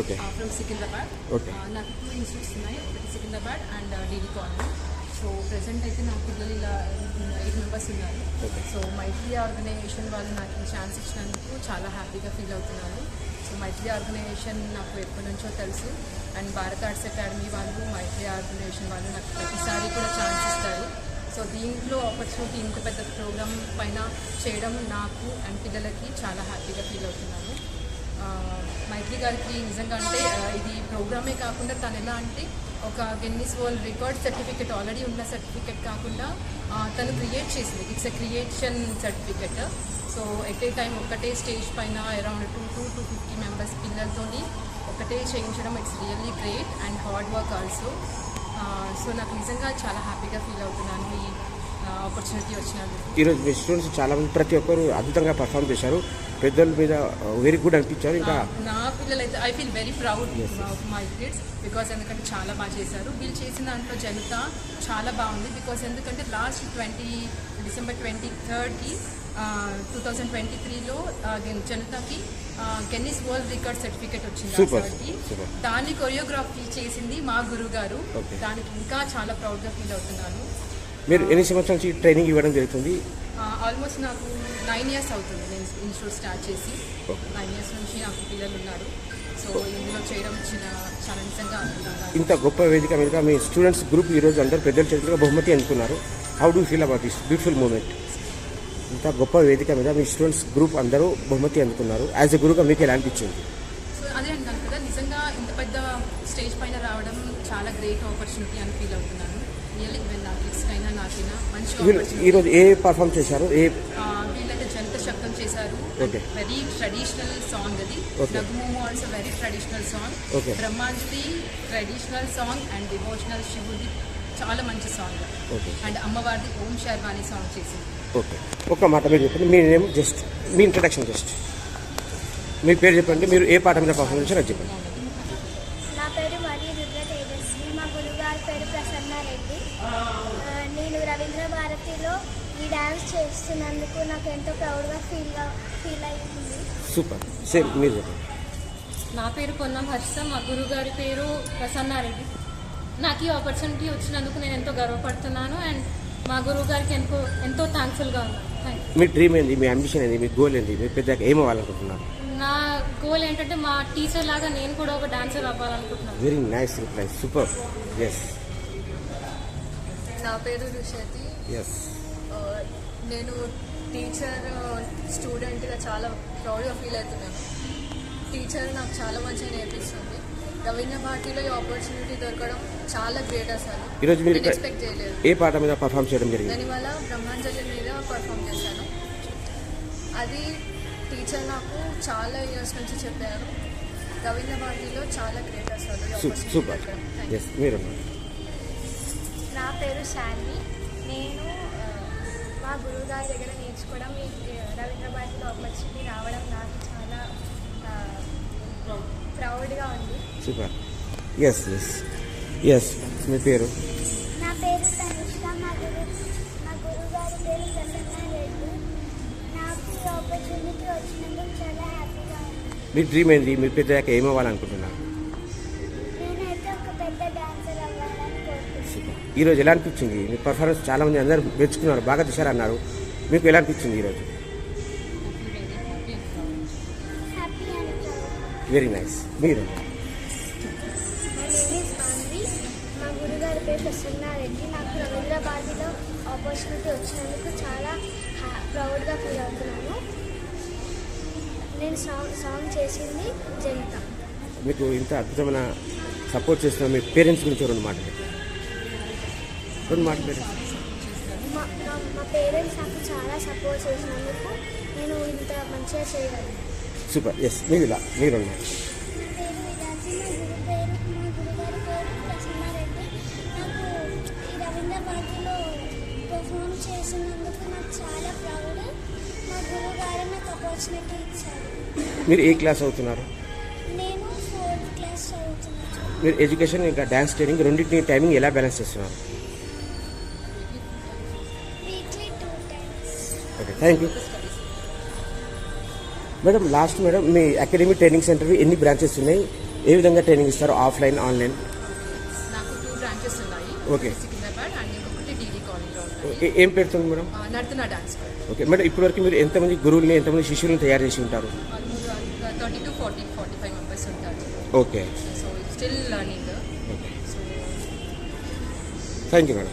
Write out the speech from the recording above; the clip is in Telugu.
Okay. From Secunderabad. Okay. Uh, నాకు టూ ఇన్స్టిట్యూట్స్ ఉన్నాయి ఒకటి Secunderabad and DD colony so present అయితే నా పిల్లలు ఇలా ఎయిట్ మెంబర్స్ ఉన్నారు. సో మైత్రి ఆర్గనైజేషన్ వాళ్ళు నాకు ఈ ఛాన్స్ ఇచ్చినందుకు చాలా హ్యాపీగా ఫీల్ అవుతున్నాను సో మైత్రి ఆర్గనైజేషన్ నాకు ఎప్పటి నుంచో తెలుసు. అండ్ భారత్ ఆర్ట్స్ అకాడమీ వాళ్ళు మైత్రి ఆర్గనైజేషన్ వాళ్ళు నాకు ప్రతిసారి కూడా ఛాన్స్ ఇస్తారు. సో దీంట్లో ఆపర్చునిటీ ఇంత పెద్ద ప్రోగ్రామ్ పైన చేయడం నాకు అండ్ పిల్లలకి చాలా హ్యాపీగా ఫీల్ అవుతున్నాను మైత్రి గారికి నిజంగా అంటే ఇది ప్రోగ్రామే కాకుండా తను ఎలా అంటే ఒక Guinness world record certificate already ఉన్న సర్టిఫికెట్ కాకుండా తను క్రియేట్ చేసింది. It's a creation certificate so at a time ఒకటే స్టేజ్ పైన around two two two fifty members పిల్లలతోని ఒకటే చేయించడం it's really great and hard work also so నాకు నిజంగా చాలా హ్యాపీగా ఫీల్ అవుతున్నాను ఈ ఆపర్చునిటీ వచ్చినందుకు. ఈరోజు స్టూడెంట్స్ చాలా ప్రతి ఒక్కరు అద్భుతంగా పర్ఫామ్ చేశారు. పెద్దల మీద వెరీ గుడ్ అనిపించారు. ఇంకా నా పిల్లలైతే I feel very proud of my kids because ఎందుకంటే చాలా బాగా చేశారు. వీళ్ళు చేసిన దాంట్లో జనత చాలా బాగుంది బికాస్ ఎందుకంటే లాస్ట్ ట్వంటీ డిసెంబర్ ట్వంటీ థర్డ్కి టూ థౌజండ్ ట్వంటీ త్రీలో జనతాకి గెన్నిస్ వరల్డ్ రికార్డ్ సర్టిఫికేట్ వచ్చింది super. దాన్ని కొరియోగ్రఫీ చేసింది మా గురువు గారు. దానికి ఇంకా చాలా ప్రౌడ్గా ఫీల్ అవుతున్నాను మీరు ఎన్ని సంవత్సరాల నుంచి ట్రైనింగ్ ఇవ్వడం జరుగుతుంది? ఆల్మోస్ట్ నాకు నైన్ ఇయర్స్ అవుతుంది నేను ఇన్స్టిట్యూట్ స్టార్ట్ చేసి. నైన్ ఇయర్స్ నుంచి నాకు పిల్లలు ఉన్నారు. సో ఇందులో చేయడం చిన్న చాలా నిజంగా ఇంత గొప్ప వేదిక మీద మీ స్టూడెంట్స్ గ్రూప్ ఈరోజు అందరూ పెద్దల చేతులుగా బహుమతి అందుకున్నారు. How do feel about this beautiful moment ఇంత గొప్ప వేదిక మీద మీ స్టూడెంట్స్ గ్రూప్ అందరూ బహుమతి అందుకున్నారు. యాజ్ ఎ గురుగా మీకు ఎలా అనిపించింది? సో అదే అంటాను కదా నిజంగా ఇంత పెద్ద స్టేజ్ పైన రావడం చాలా గ్రేట్ ఆపర్చునిటీ అని ఫీల్ అవుతున్నాను. ఈరోజు ఏ పర్ఫామ్ చేశారు? ఏ వీళ్ళైతే జనత శబ్దం చేశారు. వెరీ ట్రెడిషనల్ సాంగ్ అది. Okay. Nagumomo also very traditional song traditional song and devotional శివుడి చాలా మంచి సాంగ్. అండ్ అమ్మవారిది ఓం శర్వాణి సాంగ్ చేసింది. ఓకే. ఒక్క మాట మీరు చెప్పండి. మీ నేమ్ జస్ట్ మీ ఇంట్రడక్షన్ జస్ట్ మీ పేరు చెప్పండి. మీరు ఏ పాట మీద పర్ఫామ్ చేశారో అది చెప్పండి నా పేరు మరి రుద్ర తేజస్వి మా గురుగారి పేరు ప్రసన్నారెడ్డి ఆ, నేను రవీంద్ర భారతిలో ఈ డ్యాన్స్ చేస్తున్నందుకు నాకు ఎంతో ప్రౌడ్గా ఫీల్ ఫీల్ అయ్యింది సూపర్. సేమ్ మీరు నా పేరు పొన్నం హర్షిత మా గురుగారి పేరు ప్రసన్నారెడ్డి నాకు ఈ ఆపర్చునిటీ వచ్చినందుకు నేను ఎంతో గర్వపడుతున్నాను అండ్ మా గురువు గారికి ఎంతో ఎంతో థ్యాంక్ఫుల్గా ఉన్నాను థ్యాంక్ మీ డ్రీమ్ ఏంది? మీ అంబిషన్ ఏంది? మీ గోల్ ఏంది? మీ పెద్ద ఏం అవ్వాలనుకుంటున్నారు? నా గోల్ ఏంటంటే మా టీచర్ లాగా నేను కూడా ఒక dancer అవ్వాలనుకుంటున్నాను. Very nice reply super yes నా పేరు రుషతి. నేను టీచర్ స్టూడెంట్గా చాలా ప్రౌడ్గా ఫీల్ అవుతున్నాను. టీచర్ నాకు చాలా మంచిగా నేర్పిస్తుంది. రవీంద్ర భారతిలో ఈ ఆపర్చునిటీ దొరకడం చాలా గ్రేట్ అసలు. ఈరోజు మీరు ఎక్స్పెక్ట్ చేయలేదు. ఏ పాట మీద పర్ఫామ్ చేయడం జరిగింది? దానివల్ల బ్రహ్మాంజలి మీద పర్ఫామ్ చేశాను. అది టీచర్ నాకు చాలా ఇయర్స్ నుంచి చెప్పారు. రవీంద్ర భారతిలో చాలా గ్రేట్ అసలు సూపర్ మీరు పేరు శాన్వి నేను మా గురువుగారి దగ్గర నేర్చుకోవడం ఈ ఆ, రవీంద్ర భారతిలో ఆపర్చునిటీ రావడం నాకు చాలా ప్రౌడ్గా ఉంది. సూపర్. ఎస్ ఎస్ ఎస్ మీ పేరు? నా పేరు తనిష్క మా గురు మా గురుగారి పేరు ప్రసన్నారెడ్డి నాకు ఈ ఆపర్చునిటీ వచ్చినందుకు చాలా హ్యాపీగా ఉంది. మీ డ్రీమ్ ఏంది? మీ పెద్ద ఏం ఈరోజు ఎలా అనిపించింది? మీ పర్ఫార్మెన్స్ చాలా మంది అందరూ మెచ్చుకున్నారు బాగా తీశారన్నారు. మీకు ఎలా అనిపించింది ఈరోజు వెరీ నైస్ మీరు? మై నేమ్ ఈస్ మాన్వి మా గురుగారి పేరు ప్రసన్నారెడ్డి నాకు రవీంద్ర భారతిలో ఆపర్చునిటీ వచ్చినందుకు చాలా హ్యా- ప్రౌడ్గా ఫీల్ అవుతున్నాను. నేను సాంగ్ సాంగ్ చేసింది జనిత మీకు ఇంత అద్భుతమైన సపోర్ట్ చేస్తున్న మీ పేరెంట్స్ గురించి రెండు మాటలు రెండు మాటలు పెట్టండి. మా మా మా పేరెంట్స్ నాకు చాలా సపోర్ట్ చేసినందుకు నేను ఇంత మంచిగా చేయగలను. సూపర్. ఎస్ మీరు ఇలా మీరు ఉన్నారు మీరు ఏ క్లాస్ అవుతున్నారు నేను ఫోర్త్ క్లాస్ చదువుతున్నాను. మీరు ఎడ్యుకేషన్ ఇంకా డ్యాన్స్ ట్రైనింగ్ రెండింటిని టైమింగ్ ఎలా బ్యాలెన్స్ చేస్తున్నారు? Okay thank you madam last madam me academic training centre ఎన్ని బ్రాంచెస్ ఉన్నాయి? ఏ విధంగా ట్రైనింగ్ ఇస్తారు ఆఫ్లైన్ ఆన్లైన్ నాకు టూ బ్రాంచెస్ ఉన్నాయి. ఓకే. సికింద్రాబాద్ అండ్ ఇంకొకటి డీడీ కాలనీలో ఉన్నాయి. ఏ- పెడుతుంది మేడం డాన్స్ ఓకే మేడం ఇప్పటివరకు మీరు ఎంతమంది గురువుల్ని ఎంతమంది శిష్యులను తయారు చేసి ఉంటారు? Almost thirty to forty forty five members ఉంటారు. Okay so still learning so thank you madam